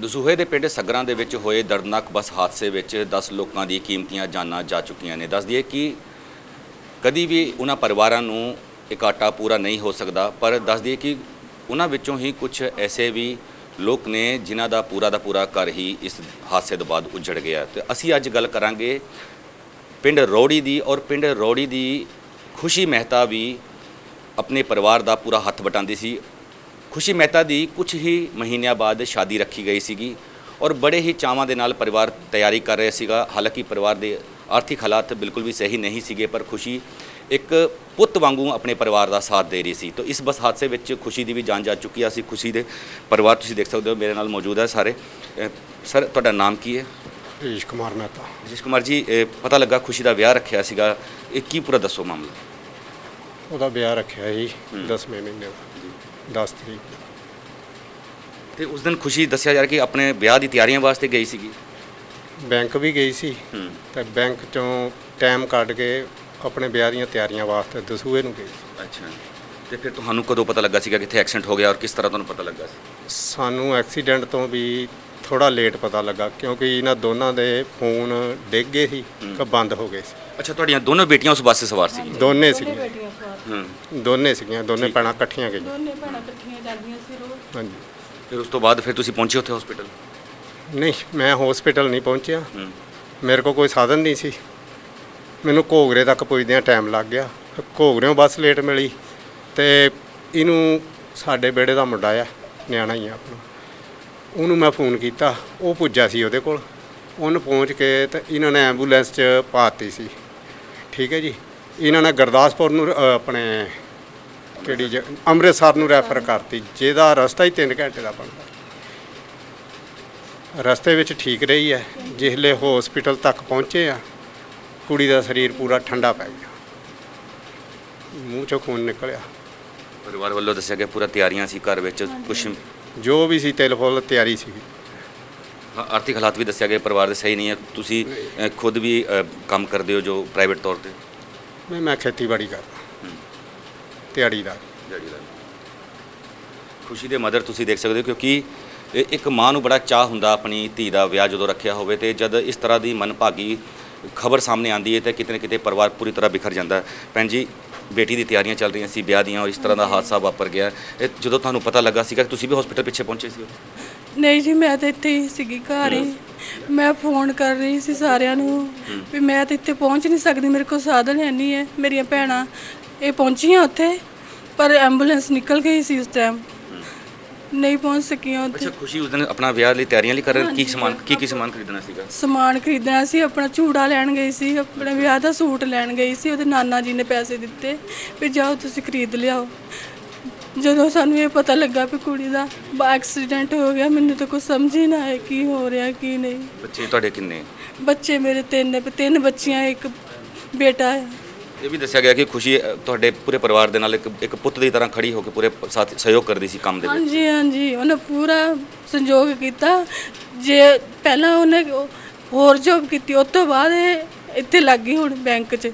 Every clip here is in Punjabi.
ਦਸੂਹੇ ਦੇ ਪਿੰਡ ਸਗਰਾਂ ਦੇ ਵਿੱਚ ਹੋਏ ਦਰਦਨਾਕ ਬੱਸ ਹਾਦਸੇ ਵਿੱਚ 10 ਲੋਕਾਂ ਦੀ ਕੀਮਤੀਆਂ ਜਾਨਾਂ ਜਾ ਚੁੱਕੀਆਂ ਨੇ। ਦੱਸ ਦਈਏ ਕਿ ਕਦੀ ਵੀ ਉਹਨਾਂ ਪਰਿਵਾਰਾਂ ਨੂੰ ਇਕਾਟਾ ਪੂਰਾ ਨਹੀਂ ਹੋ ਸਕਦਾ, ਪਰ ਦੱਸ ਦਈਏ ਕਿ ਉਹਨਾਂ ਵਿੱਚੋਂ ਹੀ ਕੁਝ ਐਸੇ ਵੀ ਲੋਕ ਨੇ ਜਿਨ੍ਹਾਂ ਦਾ ਪੂਰਾ ਦਾ ਪੂਰਾ ਘਰ ਹੀ ਇਸ ਹਾਦਸੇ ਤੋਂ ਬਾਅਦ ਉਜੜ ਗਿਆ। ਤੇ ਅਸੀਂ ਅੱਜ ਗੱਲ ਕਰਾਂਗੇ ਪਿੰਡ ਰੌੜੀ ਦੀ ਔਰ ਪਿੰਡ ਰੌੜੀ ਦੀ ਖੁਸ਼ੀ ਮਹਿਤਾ ਵੀ ਆਪਣੇ ਪਰਿਵਾਰ ਦਾ ਪੂਰਾ ਹੱਥ ਵਟਾਉਂਦੀ ਸੀ। ਖੁਸ਼ੀ ਮਹਿਤਾ ਦੀ ਕੁਝ ਹੀ ਮਹੀਨਿਆਂ ਬਾਅਦ ਸ਼ਾਦੀ ਰੱਖੀ ਗਈ ਸੀਗੀ ਔਰ ਬੜੇ ਹੀ ਚਾਵਾਂ ਦੇ ਨਾਲ ਪਰਿਵਾਰ ਤਿਆਰੀ ਕਰ ਰਿਹਾ ਸੀਗਾ। ਹਾਲਾਂਕਿ ਪਰਿਵਾਰ ਦੇ ਆਰਥਿਕ ਹਾਲਾਤ ਬਿਲਕੁਲ ਵੀ ਸਹੀ ਨਹੀਂ ਸੀਗੇ ਪਰ ਖੁਸ਼ੀ ਇੱਕ ਪੁੱਤ ਵਾਂਗੂ ਆਪਣੇ ਪਰਿਵਾਰ ਦਾ ਸਾਥ ਦੇ ਰਹੀ ਸੀ। ਤਾਂ ਇਸ ਬੱਸ ਹਾਦਸੇ ਵਿੱਚ ਖੁਸ਼ੀ ਦੀ ਵੀ ਜਾਨ ਜਾ ਚੁੱਕੀ ਆ। ਅਸੀਂ ਖੁਸ਼ੀ ਦੇ ਪਰਿਵਾਰ ਤੁਸੀਂ ਦੇਖ ਸਕਦੇ ਹੋ ਮੇਰੇ ਨਾਲ ਮੌਜੂਦ ਹੈ ਸਾਰੇ। ਸਰ ਤੁਹਾਡਾ ਨਾਮ ਕੀ ਹੈ? ਰਜੇਸ਼ ਕੁਮਾਰ ਮਹਿਤਾ। ਰਜੇਸ਼ ਕੁਮਾਰ ਜੀ ਪਤਾ ਲੱਗਾ ਖੁਸ਼ੀ ਦਾ ਵਿਆਹ ਰੱਖਿਆ ਸੀਗਾ। ਇਹ ਕੀ ਪੂਰਾ ਦੱਸੋ ਮਾਮਲਾ? ਉਹਦਾ ਵਿਆਹ ਰੱਖਿਆ ਸੀ ਹੂੰ। 10ਵੇਂ ਮਹੀਨੇ ਦਾ। 10 ਤਰੀਕ ਨੂੰ। ਤੇ ਉਸ ਦਿਨ ਖੁਸ਼ੀ ਦੱਸਿਆ ਜਾ ਰਿਹਾ ਕਿ ਆਪਣੇ ਵਿਆਹ ਦੀ ਤਿਆਰੀਆਂ ਵਾਸਤੇ ਗਈ ਸੀਗੀ। ਬੈਂਕ ਵੀ ਗਈ ਸੀ। ਹੂੰ। ਤੇ ਬੈਂਕ ਚੋਂ ਟਾਈਮ ਕੱਢ ਕੇ ਆਪਣੇ ਵਿਆਹ ਦੀਆਂ ਤਿਆਰੀਆਂ ਵਾਸਤੇ ਦਸੂਹੇ ਨੂੰ ਗਈ। ਅੱਛਾ। ਤੇ ਫਿਰ ਤੁਹਾਨੂੰ ਕਦੋਂ ਪਤਾ ਲੱਗਾ ਸੀਗਾ ਕਿ ਇੱਥੇ ਐਕਸੀਡੈਂਟ ਹੋ ਗਿਆ ਔਰ ਕਿਸ ਤਰ੍ਹਾਂ ਤੁਹਾਨੂੰ ਪਤਾ ਲੱਗਾ ਸੀ? ਸਾਨੂੰ ਐਕਸੀਡੈਂਟ ਤੋਂ ਵੀ ਥੋੜਾ ਲੇਟ ਪਤਾ ਲੱਗਾ ਕਿਉਂਕਿ ਇਹਨਾਂ ਦੋਨਾਂ ਦੇ ਫੋਨ ਡਿੱਗ ਗਏ ਸੀ। ਕਿ ਬੰਦ ਹੋ ਗਏ ਸੀ। ਅੱਛਾ ਤੁਹਾਡੀਆਂ ਦੋਨੋਂ ਬੇਟੀਆਂ ਉਸ ਬੱਸ 'ਤੇ ਸਵਾਰ ਸੀਗੀਆਂ? ਦੋਨੇ ਦੋਨੇ ਸੀਗੀਆਂ ਬੇਟੀਆਂ ਸਵਾਰ ਹੂੰ। ਦੋਨੇ ਸੀਗੀਆਂ ਦੋਨੇ। ਭੈਣਾਂ ਇਕੱਠੀਆਂ ਗਈਆਂ। ਦੋਨੇ ਭੈਣਾਂ ਇਕੱਠੀਆਂ ਜਾਂਦੀਆਂ ਸੀ ਰੋਜ਼। ਹਾਂਜੀ। ਫਿਰ ਉਸ ਤੋਂ ਬਾਅਦ ਫਿਰ ਤੁਸੀਂ ਪਹੁੰਚੇ ਉੱਥੇ ਹਸਪੀਟਲ ਨਹੀਂ ਮੈਂ ਹਸਪੀਟਲ ਨਹੀਂ ਪਹੁੰਚਿਆ। ਹੂੰ। ਮੇਰੇ ਕੋਲ ਕੋਈ ਸਾਧਨ ਨਹੀਂ ਸੀ। ਮੈਨੂੰ ਘੋਗਰੇ ਤੱਕ ਪੁੱਜਦਿਆਂ ਟਾਈਮ ਲੱਗ ਗਿਆ। ਘੋਗਰਿਓਂ ਬੱਸ ਲੇਟ ਮਿਲੀ ਤੇ ਇਹਨੂੰ ਸਾਡੇ ਬੇੜੇ ਦਾ ਮੁੰਡਾ ਆ ਨਿਆਣਾ ਹੀ ਆ ਆਪਣਾ। ਉਹਨੂੰ ਮੈਂ ਫੋਨ ਕੀਤਾ, ਉਹ ਪੁੱਜਾ ਸੀ ਉਹਦੇ ਕੋਲ। ਉਹਨੂੰ ਪਹੁੰਚ ਕੇ ਤੇ ਇਹਨਾਂ ਨੇ ਐਂਬੂਲੈਂਸ 'ਚ ਪਾਤੀ ਸੀ। ਠੀਕ ਹੈ ਜੀ? ਇਹਨਾਂ ਨੇ ਗੁਰਦਾਸਪੁਰ ਨੂੰ ਆਪਣੇ ਕਿਹੜੀ ਜ, ਅੰਮ੍ਰਿਤਸਰ ਨੂੰ ਰੈਫਰ ਕਰਤੀ, ਜਿਹਦਾ ਰਸਤਾ ਹੀ 3 ਘੰਟੇ ਦਾ ਬਣਦਾ। ਰਸਤੇ ਵਿੱਚ ਠੀਕ ਰਹੀ ਹੈ। ਜਿਹਲੇ ਹਸਪੀਟਲ ਤੱਕ ਪਹੁੰਚੇ ਆ, ਕੁੜੀ ਦਾ ਸਰੀਰ ਪੂਰਾ ਠੰਡਾ ਪੈ ਗਿਆ। ਮੂੰਹ ਚੋਂ ਖੂਨ ਨਿਕਲਿਆ। ਪਰਿਵਾਰ ਵੱਲੋਂ ਦੱਸਿਆ ਗਿਆ, ਪੂਰਾ ਤਿਆਰੀਆਂ ਸੀ ਘਰ ਵਿੱਚ ਕੁਝ ਜੋ ਵੀ ਸੀ ਤਿਲ ਫੁੱਲ ਤਿਆਰੀ ਸੀ। ਆਰਥਿਕ ਹਾਲਾਤ ਵੀ ਦੱਸਿਆ ਗਿਆ ਪਰਿਵਾਰ ਦੇ ਸਹੀ ਨਹੀਂ ਹੈ। ਤੁਸੀਂ ਅ, ਖੁਦ ਵੀ ਅ, ਕੰਮ ਕਰਦੇ ਹੋ ਜੋ ਪ੍ਰਾਈਵੇਟ ਤੌਰ ਤੇ? ਮੈਂ ਮੈਂ ਖੇਤੀਬਾੜੀ ਕਰਦਾ। ਹੂੰ। ਦਿਹਾੜੀਦਾਰ। ਖੁਸ਼ੀ ਦੇ ਮਦਰ ਤੁਸੀਂ ਦੇਖ ਸਕਦੇ ਹੋ ਕਿਉਂਕਿ ਇਹ ਇੱਕ ਮਾਂ ਨੂੰ ਬੜਾ ਚਾਹ ਹੁੰਦਾ ਆਪਣੀ ਧੀ ਦਾ ਵਿਆਹ ਜਦੋਂ ਰੱਖਿਆ ਹੋਵੇ ਤੇ ਜਦ ਇਸ ਤਰ੍ਹਾਂ ਦੀ ਮਨਭਾਗੀ ਖਬਰ ਸਾਹਮਣੇ ਆਉਂਦੀ ਹੈ ਤੇ ਕਿਤੇ ਨਾ ਕਿਤੇ ਪਰਿਵਾਰ ਪੂਰੀ ਤਰ੍ਹਾਂ ਬਿਖਰ ਜਾਂਦਾ ਹੈ। ਭੈਣ ਜੀ ਬੇਟੀ ਦੀ ਤਿਆਰੀਆਂ ਚੱਲ ਰਹੀਆਂ ਸੀ ਵਿਆਹ ਦੀਆਂ ਔਰ ਇਸ ਤਰ੍ਹਾਂ ਦਾ ਹਾਦਸਾ ਵਾਪਰ ਗਿਆ। ਇਹ ਜਦੋਂ ਤੁਹਾਨੂੰ ਪਤਾ ਲੱਗਾ ਸੀਗਾ ਕਿ ਤੁਸੀਂ ਵੀ ਹਸਪੀਟਲ ਪਿੱਛੇ ਪਹੁੰਚੇ ਸੀ ਨਹੀਂ ਜੀ ਮੈਂ ਤਾਂ ਇੱਥੇ ਹੀ ਸੀਗੀ ਘਰ ਹੀ। ਮੈਂ ਫੋਨ ਕਰ ਰਹੀ ਸੀ ਸਾਰਿਆਂ ਨੂੰ ਵੀ ਮੈਂ ਤਾਂ ਇੱਥੇ ਪਹੁੰਚ ਨਹੀਂ ਸਕਦੀ ਮੇਰੇ ਕੋਲ ਸਾਧਨ ਹੈ ਨਹੀਂ ਹੈ। ਮੇਰੀਆਂ ਭੈਣਾਂ ਇਹ ਪਹੁੰਚੀਆਂ ਉੱਥੇ ਪਰ ਐਂਬੂਲੈਂਸ ਨਿਕਲ ਗਈ ਸੀ ਉਸ ਟਾਈਮ ਨਹੀਂ ਪਹੁੰਚ ਸਕੀਆਂ ਉੱਥੇ। ਅੱਛਾ ਖੁਸ਼ੀ ਉਸ ਦਿਨ ਆਪਣਾ ਵਿਆਹ ਲਈ ਤਿਆਰੀਆਂ ਲਈ ਕਰ ਰਹੇ ਕੀ ਸਮਾਨ ਕੀ ਕੀ ਸਮਾਨ ਖਰੀਦਣਾ ਸੀਗਾ? ਸਮਾਨ ਖਰੀਦਣਾ ਸੀ ਆਪਣਾ ਚੂੜਾ ਲੈਣ ਗਈ ਸੀ ਆਪਣੇ ਵਿਆਹ ਦਾ ਸੂਟ ਲੈਣ ਗਈ ਸੀ ਉਹਦੇ ਨਾਨਾ ਜੀ ਨੇ ਪੈਸੇ ਦਿੱਤੇ ਵੀ ਜਾਓ ਤੁਸੀਂ ਖਰੀਦ ਲਿਆਓ। ਜਦੋਂ ਸਾਨੂੰ ਇਹ ਪਤਾ ਲੱਗਾ ਵੀ ਕੁੜੀ ਦਾ ਐਕਸੀਡੈਂਟ ਹੋ ਗਿਆ ਮੈਨੂੰ ਤਾਂ ਕੁਝ ਸਮਝ ਹੀ ਨਾ ਆਇਆ ਕੀ ਹੋ ਰਿਹਾ ਕੀ ਨਹੀਂ। ਬੱਚੇ ਤੁਹਾਡੇ ਕਿੰਨੇ? ਬੱਚੇ ਮੇਰੇ ਤਿੰਨ ਨੇ ਤਿੰਨ ਬੱਚੀਆਂ ਇੱਕ ਬੇਟਾ ਹੈ। ਇਹ ਵੀ ਦੱਸਿਆ ਗਿਆ ਕਿ ਖੁਸ਼ੀ ਅ, ਤੁਹਾਡੇ ਪੂਰੇ ਪਰਿਵਾਰ ਦੇ ਨਾਲ ਇੱਕ ਇੱਕ ਪੁੱਤ ਦੀ ਤਰ੍ਹਾਂ ਖੜੀ ਹੋ ਕੇ ਪੂਰੇ ਸਾਥ ਸਹਿਯੋਗ ਕਰਦੀ ਸੀ ਕੰਮ ਦੇ ਵਿੱਚ। ਹਾਂਜੀ ਹਾਂਜੀ। ਉਹਨੇ ਪੂਰਾ ਸੰਯੋਗ ਕੀਤਾ। ਜੇ ਪਹਿਲਾਂ ਉਹਨੇ ਉਹ ਹੋਰ ਜੋਬ ਕੀਤੀ ਉਸ ਤੋਂ ਬਾਅਦ ਇਹ ਇੱਥੇ ਲੱਗ ਗਈ ਹੁਣ ਬੈਂਕ 'ਚ।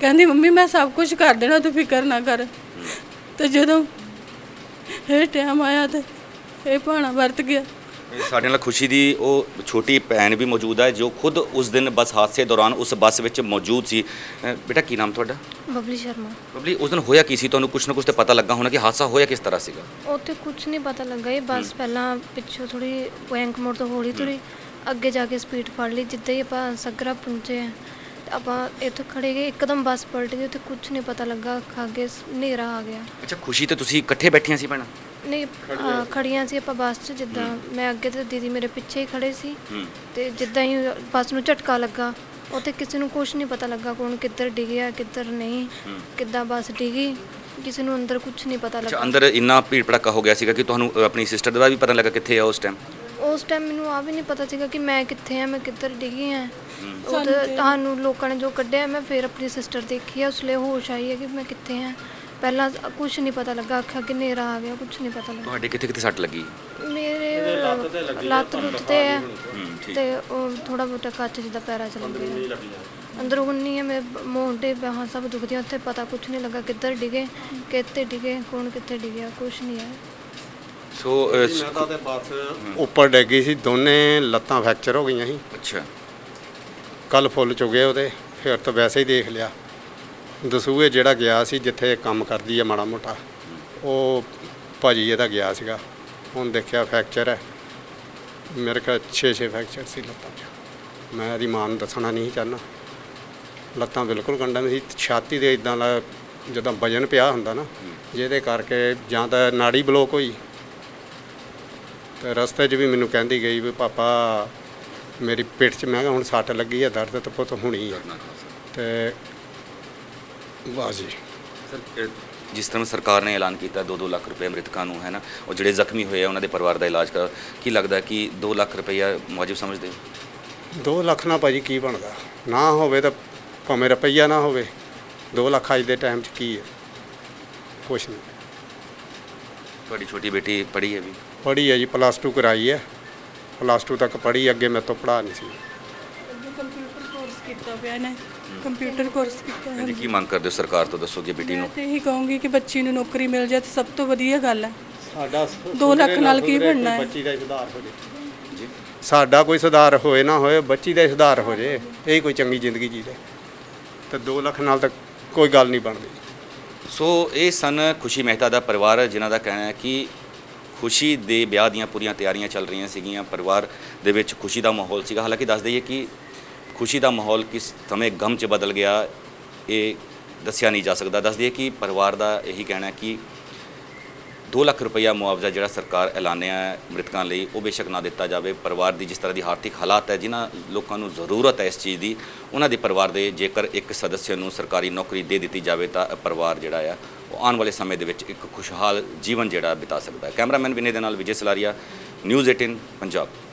ਕਹਿੰਦੀ ਮੰਮੀ ਮੈਂ ਸਭ ਕੁਝ ਕਰ ਦੇਣਾ ਤੂੰ ਫਿਕਰ ਨਾ ਕਰ। ਤੇ ਜਦੋਂ ਇਹ ਟਾਈਮ ਆਇਆ ਤੇ ਇਹ ਭਾਣਾ ਵਰਤ ਗਿਆ। ਸਾਡੇ ਨਾਲ ਖੁਸ਼ੀ ਦੀ ਉਹ ਛੋਟੀ ਭੈਣ ਵੀ ਮੌਜੂਦ ਹੈ ਜੋ ਖੁਦ ਉਸ ਦਿਨ ਬੱਸ ਹਾਦਸੇ ਦੌਰਾਨ ਉਸ ਬੱਸ ਵਿੱਚ ਮੌਜੂਦ ਸੀ। ਬੇਟਾ ਕੀ ਨਾਮ ਤੁਹਾਡਾ? ਬਬਲੀ ਸ਼ਰਮਾ। ਬਬਲੀ ਉਸ ਦਿਨ ਹੋਇਆ ਕੀ ਸੀ? ਤੁਹਾਨੂੰ ਕੁਝ ਨਾ ਕੁਝ ਤੇ ਪਤਾ ਲੱਗਾ ਹੋਣਾ ਕਿ ਹਾਦਸਾ ਹੋਇਆ ਕਿਸ ਤਰ੍ਹਾਂ ਸੀਗਾ? ਉੱਥੇ ਕੁਝ ਨਹੀਂ ਪਤਾ ਲੱਗਾ ਇਹ ਬੱਸ ਪਹਿਲਾਂ ਪਿੱਛੋਂ ਥੋੜੀ ਬੈਂਕ ਮੋੜ ਤੋਂ ਹੌਲੀ ਤੁਰੀ ਅੱਗੇ ਜਾ ਕੇ ਸਪੀਡ ਫੜ ਲਈ ਜਿੱਦਾਂ ਹੀ ਆਪਾਂ ਸਗਰਾ ਪਹੁੰਚੇ ਆ ਤੇ ਆਪਾਂ ਇੱਥੇ ਖੜੇ ਗਏ ਇੱਕਦਮ ਬੱਸ ਪਲਟ ਗਈ ਉੱਥੇ ਕੁਝ ਨਹੀਂ ਪਤਾ ਲੱਗਾ ਅੱਗੇ ਹਨੇਰਾ ਆ ਗਿਆ। ਅੱਛਾ ਖੁਸ਼ੀ ਤੇ ਤੁਸੀਂ ਇਕੱਠੇ ਬੈਠੀਆਂ ਸੀ ਭੈਣਾਂ? ਨਹੀਂ ਖੜੀਆਂ ਸੀ। ਆਪਾਂ ਬੱਸ 'ਚ ਜਿੱਦਾਂ ਮੈਂ ਅੱਗੇ ਤੇ ਦੀਦੀ ਮੇਰੇ ਪਿੱਛੇ ਹੀ ਖੜੇ ਸੀ ਹੂੰ। ਤੇ ਜਿੱਦਾਂ ਹੀ ਬੱਸ ਨੂੰ ਝਟਕਾ ਲੱਗਾ ਉੱਥੇ ਕਿਸੇ ਨੂੰ ਕੁਝ ਨਹੀਂ ਪਤਾ ਲੱਗਾ ਕੌਣ ਕਿੱਧਰ ਡਿੱਗਿਆ ਕਿੱਧਰ ਨਹੀਂ ਹੂੰ। ਕਿੱਦਾਂ ਬੱਸ ਡਿੱਗੀ ਕਿਸੇ ਨੂੰ ਅੰਦਰ ਕੁਝ ਨਹੀਂ ਪਤਾ ਅੱਛਾ ਲੱਗਾ। ਅੰਦਰ ਇੰਨਾ ਭੀੜ ਭੜੱਕਾ ਹੋ ਗਿਆ ਸੀਗਾ ਕਿ ਤੁਹਾਨੂੰ ਅ, ਆਪਣੀ ਸਿਸਟਰ ਦਾ ਵੀ ਪਤਾ ਲੱਗਾ ਕਿੱਥੇ ਆ ਉਸ ਟਾਈਮ ਉਸ ਟਾਈਮ ਮੈਨੂੰ ਆ ਵੀ ਨਹੀਂ ਪਤਾ ਸੀਗਾ ਕਿ ਮੈਂ ਕਿੱਥੇ ਆ ਮੈਂ ਕਿੱਧਰ ਡਿੱਗੀ ਆ। ਉਹ ਸਾਨੂੰ ਤਾਂ ਤੇ- ਤੁਹਾਨੂੰ ਲੋਕਾਂ ਨੇ ਜੋ ਕੱਢਿਆ ਮੈਂ ਫਿਰ ਆਪਣੀ ਸਿਸਟਰ ਦੇਖੀ ਆ ਉਸਲੇ ਹੋਸ਼ ਆਈ ਹੈ ਕਿ ਮੈਂ ਕਿੱਥੇ ਆ। ਪਹਿਲਾਂ ਕੁਝ ਨਹੀਂ ਪਤਾ ਲੱਗਾ ਅੱਖਾਂ ਕਿ ਹਨੇਰਾ ਆ ਗਿਆ ਕੁਝ ਨਹੀਂ ਪਤਾ ਲੱਗਾ। ਤੁਹਾਡੇ ਕਿੱਥੇ ਕਿੱਥੇ ਸੱਟ ਲੱਗੀ? ਮੇਰੇ ਲੱਤ ਲੁੱਤ ਤੇ ਹੈ ਤੇ ਉਹ ਥੋੜਾ ਬਹੁਤਾ ਕੱਚ ਜਿੱਦਾਂ ਪੈਰਾਂ 'ਚ ਲੱਗਿਆ ਅੰਦਰ ਹੁੰਨੀ ਹੈ ਮੈਂ ਮੋਢੇ ਬਾਹਾਂ ਸਭ ਦੁਖਦੀਆਂ ਉੱਥੇ ਪਤਾ ਕੁਝ ਨਹੀਂ ਲੱਗਾ ਕਿੱਧਰ ਡਿਗੇ ਕਿੱਥੇ ਡਿਗੇ ਕੌਣ ਕਿੱਥੇ ਡਿਗਿਆ ਕੁਝ ਨਹੀਂ ਹੈ ਸੋ ਉੱਪਰ ਡਿੱਗ ਸੀ ਦੋਨੇ ਲੱਤਾਂ ਫ੍ਰੈਕਚਰ ਹੋ ਗਈਆਂ ਸੀ। ਅੱਛਾ। ਕੱਲ ਫੁੱਲ ਚੁਗੇ ਉਹਦੇ ਫਿਰ ਤਾਂ ਵੈਸੇ ਹੀ ਦੇਖ ਲਿਆ। ਦਸੂਏ ਜਿਹੜਾ ਗਿਆ ਸੀ ਜਿੱਥੇ ਕੰਮ ਕਰਦੀ ਹੈ ਮਾੜਾ ਮੋਟਾ, ਉਹ ਭਾਜੀ ਇਹਦਾ ਗਿਆ ਸੀਗਾ। ਹੁਣ ਦੇਖਿਆ ਫ੍ਰੈਕਚਰ ਹੈ। ਮੇਰੇ ਖਿਆਲ 6-6 ਫ੍ਰੈਕਚਰ ਸੀ ਲੱਤਾਂ 'ਚ। ਮੈਂ ਇਹਦੀ ਮਾਂ ਨੂੰ ਦੱਸਣਾ ਨਹੀਂ ਚਾਹੁੰਦਾ। ਲੱਤਾਂ ਬਿਲਕੁਲ ਕੰਡਮ ਸੀ। ਛਾਤੀ ਦੇ ਇਦਾਂ ਦਾ ਜਦੋਂ ਵਜਨ ਪਿਆ ਹੁੰਦਾ ਨਾ, ਜਿਹਦੇ ਕਰਕੇ ਜਾਂ ਤਾਂ ਨਾੜੀ ਬਲੋਕ ਹੋਈ, ਤੇ ਰਸਤੇ 'ਚ ਵੀ ਮੈਨੂੰ ਕਹਿੰਦੀ ਗਈ ਵੀ, ਪਾਪਾ, ਮੇਰੀ ਪਿੱਠ 'ਚ ਮੈਂ ਕਿਹਾ ਹੁਣ ਸੱਟ ਲੱਗੀ ਹੈ ਦਰਦ ਤਾਂ ਪੁੱਤ ਹੋਣੀ ਹੈ ਤੇ ਵਾਹ ਜੀ। ਸਰ ਜਿਸ ਤਰ੍ਹਾਂ ਸਰਕਾਰ ਨੇ ਐਲਾਨ ਕੀਤਾ 2-2 ਲੱਖ ਰੁਪਏ ਮ੍ਰਿਤਕਾਂ ਨੂੰ ਹੈ ਨਾ? ਉਹ ਜਿਹੜੇ ਜ਼ਖਮੀ ਹੋਏ ਆ ਉਹਨਾਂ ਦੇ ਪਰਿਵਾਰ ਦਾ ਇਲਾਜ ਕਰ। ਕੀ ਲੱਗਦਾ ਕਿ 2 ਲੱਖ ਰੁਪਈਆ ਮੌਜੂਦ ਸਮਝਦੇ ਹੋ? 2 ਲੱਖ ਨਾਲ ਭਾਜੀ ਕੀ ਬਣਦਾ? ਨਾ ਹੋਵੇ ਤਾਂ ਭਾਵੇਂ ਰੁਪਈਆ ਨਾ ਹੋਵੇ 2 ਲੱਖ ਅੱਜ ਦੇ ਟਾਈਮ 'ਚ ਕੀ ਹੈ ਕੁਛ ਨਹੀਂ। ਤੁਹਾਡੀ ਛੋਟੀ ਬੇਟੀ ਪੜ੍ਹੀ ਹੈ ਵੀ? ਪੜ੍ਹੀ ਹੈ ਜੀ ਪਲੱਸ 2 ਕਰਾਈ ਹੈ। ਪਲੱਸ 2 ਤੱਕ ਪੜ੍ਹੀ ਅੱਗੇ ਮੇਰੇ ਤੋਂ ਪੜ੍ਹਾ ਨਹੀਂ ਸੀ। ਕੀਤਾ ਪਿਆ ਨੇ ਕੰਪਿਊਟਰ ਕੋਰਸ ਕੀਤਾ ਹੈ ਹਾਂਜੀ। ਕੀ ਮੰਗ ਕਰਦੇ ਹੋ ਸਰਕਾਰ ਤੋਂ? ਦੱਸੋਗੇ ਬੇਟੀ ਮੈਂ ਨੂੰ। ਤੇ ਇਹੀ ਕਹੂੰਗੀ ਕਿ ਬੱਚੀ ਨੂੰ ਨੌਕਰੀ ਮਿਲ ਜਾਏ ਤਾਂ ਸਭ ਤੋਂ ਵਧੀਆ ਗੱਲ ਹੈ। ਸਾਡਾ ਦੋ ਲੱਖ ਨਾਲ ਕੀ ਬਣਨਾ ਹੈ? ਬੱਚੀ ਦਾ ਹੀ ਸੁਧਾਰ ਹੋ ਜੇ। ਸਾਡਾ ਕੋਈ ਸੁਧਾਰ ਹੋਏ ਨਾ ਹੋਏ ਬੱਚੀ ਦਾ ਹੀ ਸੁਧਾਰ ਹੋ ਜੇ। ਇਹ ਕੋਈ ਚੰਗੀ ਜ਼ਿੰਦਗੀ ਜੀ ਲੈ ਤੇ 2 ਲੱਖ ਨਾਲ ਤਾਂ ਕੋਈ ਗੱਲ ਨਹੀਂ ਬਣਦੀ। ਸੋ ਇਹ ਸਨ ਖੁਸ਼ੀ ਮਹਿਤਾ ਦਾ ਪਰਿਵਾਰ ਜਿਨ੍ਹਾਂ ਦਾ ਕਹਿਣਾ ਹੈ ਕਿ ਖੁਸ਼ੀ ਦੇ ਵਿਆਹ ਦੀਆਂ ਪੂਰੀਆਂ ਤਿਆਰੀਆਂ ਚੱਲ ਰਹੀਆਂ ਸੀਗੀਆਂ। ਪਰਿਵਾਰ ਦੇ ਵਿੱਚ ਖੁਸ਼ੀ ਦਾ ਮਾਹੌਲ ਸੀਗਾ। ਹਾਲਾਂਕਿ ਦੱਸ ਦਈਏ ਕਿ ਖੁਸ਼ੀ ਦਾ ਮਾਹੌਲ ਕਿਸ ਸਮੇਂ ਗਮ 'ਚ ਬਦਲ ਗਿਆ, ਇਹ ਦੱਸਿਆ ਨਹੀਂ ਜਾ ਸਕਦਾ। ਦੱਸ ਦਈਏ ਕਿ ਪਰਿਵਾਰ ਦਾ ਇਹੀ ਕਹਿਣਾ ਕਿ 2 ਲੱਖ ਰੁਪਈਆ ਮੁਆਵਜ਼ਾ ਜਿਹੜਾ ਸਰਕਾਰ ਐਲਾਨਿਆ ਹੈ ਮ੍ਰਿਤਕਾਂ ਲਈ, ਉਹ ਬੇਸ਼ੱਕ ਨਾ ਦਿੱਤਾ ਜਾਵੇ। ਪਰਿਵਾਰ ਦੀ ਜਿਸ ਤਰ੍ਹਾਂ ਦੀ ਆਰਥਿਕ ਹਾਲਾਤ ਹੈ, ਜਿਨ੍ਹਾਂ ਲੋਕਾਂ ਨੂੰ ਜ਼ਰੂਰਤ ਹੈ ਇਸ ਚੀਜ਼ ਦੀ, ਉਹਨਾਂ ਦੇ ਪਰਿਵਾਰ ਦੇ ਜੇਕਰ ਇੱਕ ਸਦੱਸਿਆ ਨੂੰ ਸਰਕਾਰੀ ਨੌਕਰੀ ਦੇ ਦਿੱਤੀ ਜਾਵੇ ਤਾਂ ਪਰਿਵਾਰ ਜਿਹੜਾ ਆ, ਉਹ ਆਉਣ ਵਾਲੇ ਸਮੇਂ ਦੇ ਵਿੱਚ ਇੱਕ ਖੁਸ਼ਹਾਲ ਜੀਵਨ ਜਿਹੜਾ ਬਿਤਾ ਸਕਦਾ ਹੈ। ਕੈਮਰਾਮੈਨ ਵਿਨੇ ਦੇ ਨਾਲ ਵਿਜੇ ਸਲਾਰੀਆ, ਨਿਊਜ਼ 18 ਪੰਜਾਬ।